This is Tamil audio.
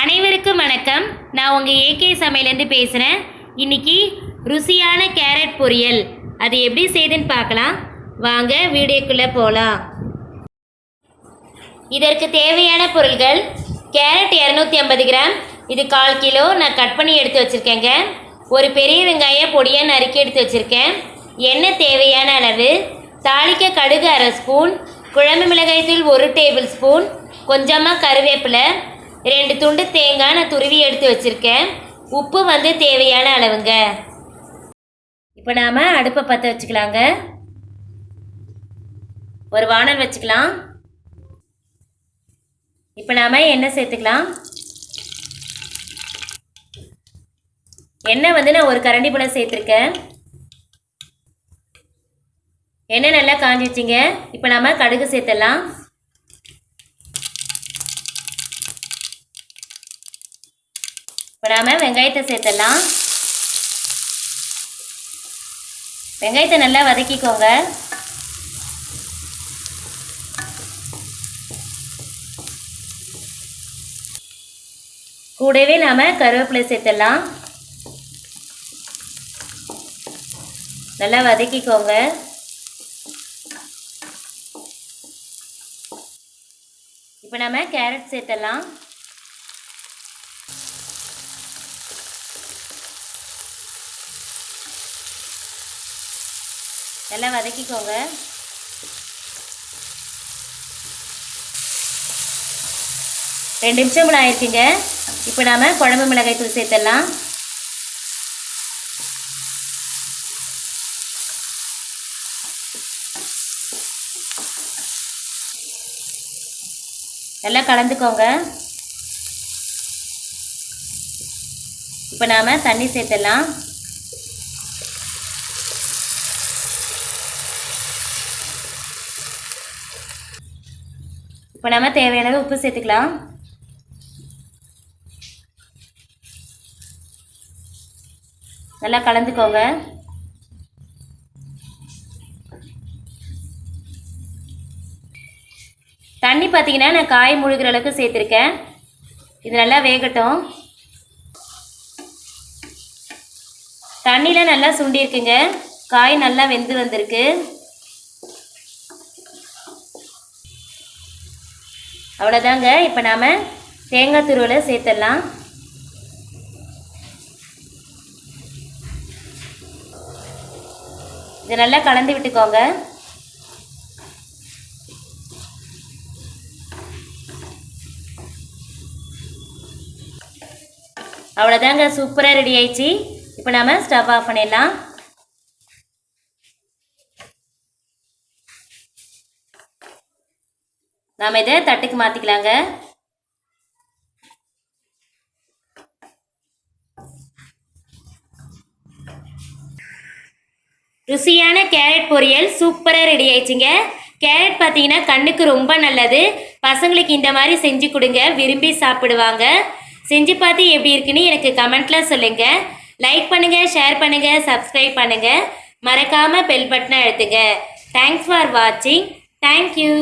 அனைவருக்கும் வணக்கம். நான் உங்கள் ஏகே சமையலேருந்து பேசுகிறேன் இன்னைக்கு ருசியான கேரட் பொரியல். அது எப்படி செய்யுதுன்னு பார்க்கலாம். வாங்க வீடியோக்குள்ளே போகலாம் இதற்கு தேவையான பொருள்கள் கேரட் இரநூத்தி ஐம்பது கிராம். இது கால் கிலோ. நான் கட் பண்ணி எடுத்து வச்சுருக்கேங்க. ஒரு பெரிய வெங்காயம் பொடியாக நறுக்கி எடுத்து வச்சுருக்கேன். எண்ணெய் தேவையான அளவு. தாளிக்க கடுகு அரை ஸ்பூன். குழம்பு மிளகாய் தூள் ஒரு டேபிள் ஸ்பூன். கொஞ்சமாக கருவேப்பிலை. ரெண்டு துண்டு தேங்காய் நான் துருவி எடுத்து வச்சுருக்கேன். உப்பு வந்து தேவையான அளவுங்க. இப்போ நாம் அடுப்பை பற்ற வச்சுக்கலாங்க. ஒரு வானல் வச்சுக்கலாம். இப்போ நாம் எண்ணெய் சேர்த்துக்கலாம். எண்ணெய் வந்து நான் ஒரு கரண்டி போல் சேர்த்துருக்கேன். எண்ணெய் நல்லா காஞ்சிச்சிங்க இப்போ நாம் கடுகு சேர்த்துடலாம் இப்போ நாம் வெங்காயத்தை சேர்த்துடலாம். வெங்காயத்தை நல்லா வதக்கிக்கோங்க. கூடவே நாம் கருவேப்பிலை சேர்த்துடலாம். நல்லா வதக்கிக்கோங்க. இப்போ நம்ம கேரட் சேர்த்துடலாம். நல்லா வதக்கிக்கோங்க. ரெண்டு நிமிஷம் கூட ஆயிடுச்சுங்க இப்போ நாம் குழம்பு மிளகாய் தூள் சேர்த்துடலாம். நல்லா கலந்துக்கோங்க. இப்போ நாம் தண்ணி சேர்த்துடலாம். இப்போ நம்ம தேவையான அளவு உப்பு சேர்த்துக்கலாம். நல்லா கலந்துக்கோங்க. தண்ணி பார்த்தீங்கன்னா நான் காய் முழுகிற அளவுக்கு சேர்த்துருக்கேன். இது நல்லா வேகட்டும். தண்ணியில் நல்லா சுண்டியிருக்குங்க காய் நல்லா வெந்து வந்திருக்கு. அவ்வளோதாங்க இப்போ நாம் தேங்காய் துருவலை சேர்த்துடலாம். இதை நல்லா கலந்து விட்டுக்கோங்க. அவ்வளோதாங்க சூப்பராக ரெடி ஆயிடுச்சு. இப்போ நாம் ஸ்டவ் ஆஃப் பண்ணிடலாம். நாம் இதை தட்டுக்கு மாற்றிக்கலாங்க ருசியான கேரட் பொரியல் சூப்பராக ரெடி ஆயிடுச்சுங்க. கேரட் பார்த்தீங்கன்னா கண்ணுக்கு ரொம்ப நல்லது. பசங்களுக்கு இந்த மாதிரி செஞ்சு கொடுங்க. விரும்பி சாப்பிடுவாங்க. செஞ்சு பார்த்து எப்படி இருக்குன்னு எனக்கு கமெண்ட்டில் சொல்லுங்க. லைக் பண்ணுங்கள் ஷேர் பண்ணுங்கள் சப்ஸ்கிரைப் பண்ணுங்கள் மறக்காமல் பெல் பட்டனை அழுத்துங்க. தேங்க்ஸ் ஃபார் வாட்சிங் தேங்க்யூ